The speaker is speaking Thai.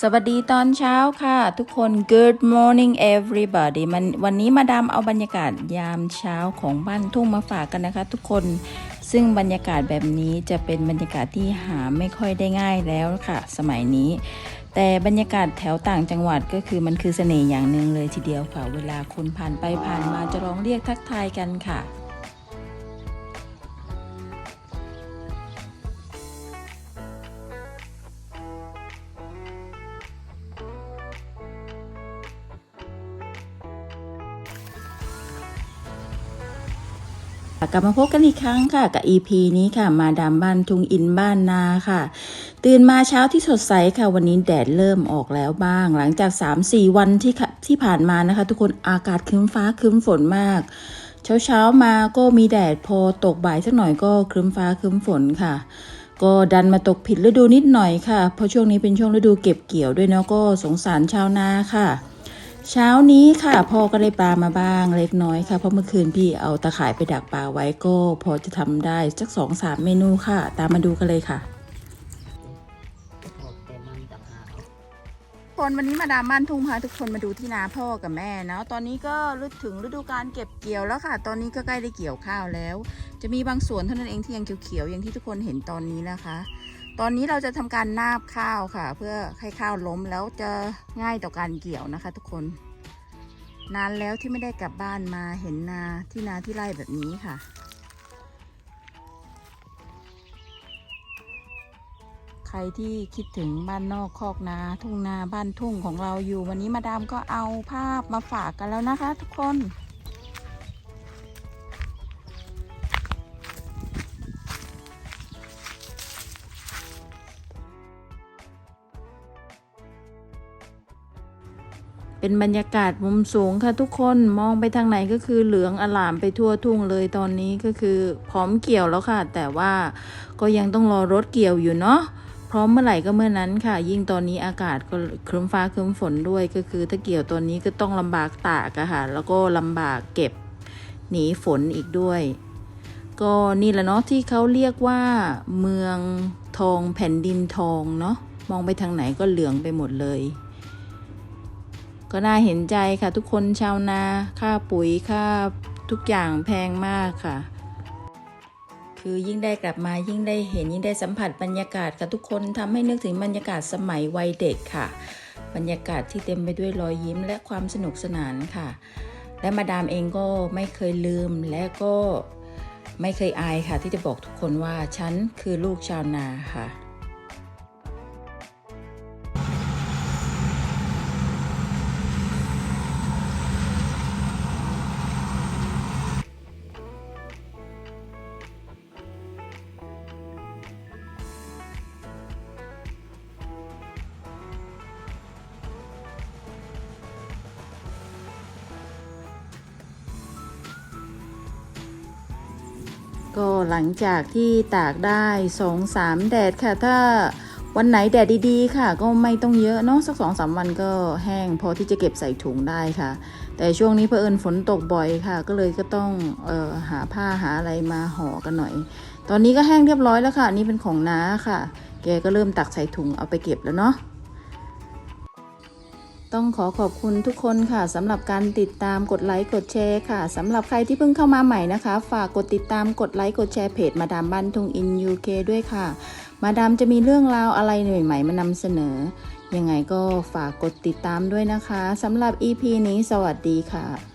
สวัสดีตอนเช้าค่ะ ทุกคน Good morning everybody มันวันนี้มาดามเอาบรรยากาศยามเช้าของบ้านทุ่งมาฝากกันนะคะ ทุกคนซึ่งบรรยากาศแบบนี้จะเป็นบรรยากาศที่หาไม่ค่อยได้ง่ายแล้วค่ะ สมัยนี้ แต่บรรยากาศแถวต่างจังหวัดก็คือมันคือเสน่ห์อย่างหนึ่งเลยทีเดียวค่ะ เวลาคนผ่านไปผ่านมาจะร้องเรียกทักทายกันค่ะ กลับมาพบกันอีกครั้งค่ะกับ EP นี้ค่ะ มาดามบ้านทุงอินบ้านนาค่ะ ตื่นมาเช้าที่สดใสค่ะ วันนี้แดดเริ่มออกแล้วบ้าง หลังจาก 3-4 วันที่ค่ะที่ผ่านมานะคะ ทุกคนอากาศครึ้มฟ้าครึ้มฝนมาก เช้าเช้ามาก็มีแดดพอตกบ่ายสักหน่อยก็ครึ้มฟ้าครึ้มฝนค่ะ ก็ดันมาตกผิดฤดูนิดหน่อยค่ะ เพราะช่วงนี้เป็นช่วงฤดูเก็บเกี่ยวด้วยเนาะก็สงสารชาวนาค่ะ เช้านี้ค่ะพ่อก็ได้ปลามาบ้างเล็กน้อยค่ะ เพราะเมื่อคืนพี่เอาตะข่ายไปดักปลาไว้ก็ พอจะทำได้สักสองสามเมนูค่ะ ตามมาดูกันเลยค่ะคนวันนี้มาดามบ้านทุ่งพาทุกคนมาดูที่นาพ่อกับแม่เนาะตอนนี้ก็ฤถึงฤดูการเก็บเกี่ยวแล้วค่ะ ตอนนี้ก็ใกล้ได้เกี่ยวข้าวแล้ว จะมีบางส่วนเท่านั้นเองที่ยังเขียวๆอย่างที่ทุกคนเห็นตอนนี้นะคะ ตอนนี้เราจะทำการนาบข้าวค่ะ เพื่อให้ข้าวล้มแล้วจะง่ายต่อการเกี่ยวนะคะ ทุกคน นานแล้วที่ไม่ได้กลับบ้านมาเห็นนาที่นาที่ไร่แบบนี้ค่ะ ใครที่คิดถึงบ้านนอกคอกนา ทุ่งนาบ้านทุ่งของเราอยู่ วันนี้มาดามก็เอาภาพมาฝากกันแล้วนะคะ ทุกคน เป็นบรรยากาศมุมสูงค่ะทุกคนมองไปทางไหนก็คือเหลืองอลามไปทั่วทุ่งเลยตอนนี้ก็คือพร้อมเกี่ยวแล้วค่ะ แต่ว่าก็ยังต้องรอรถเกี่ยวอยู่เนาะพร้อมเมื่อไหร่ก็เมื่อนั้นค่ะ ยิ่งตอนนี้อากาศก็ครึ้มฟ้าครึ้มฝนด้วยก็คือ ถ้าเกี่ยวตอนนี้ก็ต้องลำบากตากอะค่ะแล้วก็ลำบากเก็บหนีฝนอีกด้วย ก็นี่แหละเนาะที่เขาเรียกว่า เมืองทองแผ่นดินทองเนาะมองไปทางไหนก็เหลืองไปหมดเลย ก็น่าเห็นใจค่ะ ทุกคนชาวนาค่าปุ๋ยค่าทุกอย่างแพงมากค่ะ คือยิ่งได้กลับมายิ่งได้เห็นยิ่งได้สัมผัสบรรยากาศค่ะทุกคนทำให้นึกถึงบรรยากาศสมัยวัยเด็กค่ะ บรรยากาศที่เต็มไปด้วยรอยยิ้มและความสนุกสนานค่ะ และมาดามเองก็ไม่เคยลืมและก็ไม่เคยอายค่ะ ที่จะบอกทุกคนว่าฉันคือลูกชาวนาค่ะ ก็หลังจากที่ตากได้สองสามแดดค่ะ ถ้าวันไหนแดดดีๆ ค่ะ ก็ไม่ต้องเยอะเนาะสักสองสามวันก็แห้งพอที่จะเก็บใส่ถุงได้ค่ะ แต่ช่วงนี้เผอิญฝนตกบ่อยค่ะ ก็เลยก็ต้องเออหาผ้าหาอะไรมาห่อกันหน่อย ตอนนี้ก็แห้งเรียบร้อยแล้วค่ะนี่เป็นของน้าค่ะ แกก็เริ่มตักใส่ถุงเอาไปเก็บแล้วเนาะ ต้องขอขอบคุณทุกคนค่ะสำหรับการติดตามกดไลค์กดแชร์ค่ะสำหรับใครที่เพิ่งเข้ามาใหม่นะคะ ฝากกดติดตามกดไลค์กดแชร์เพจมาดามบ้านทุงอินยูเคด้วยค่ะ มาดามจะมีเรื่องราวอะไรใหม่ๆมานำเสนอ ยังไงก็ฝากกดติดตามด้วยนะคะสำหรับ EP นี้สวัสดีค่ะ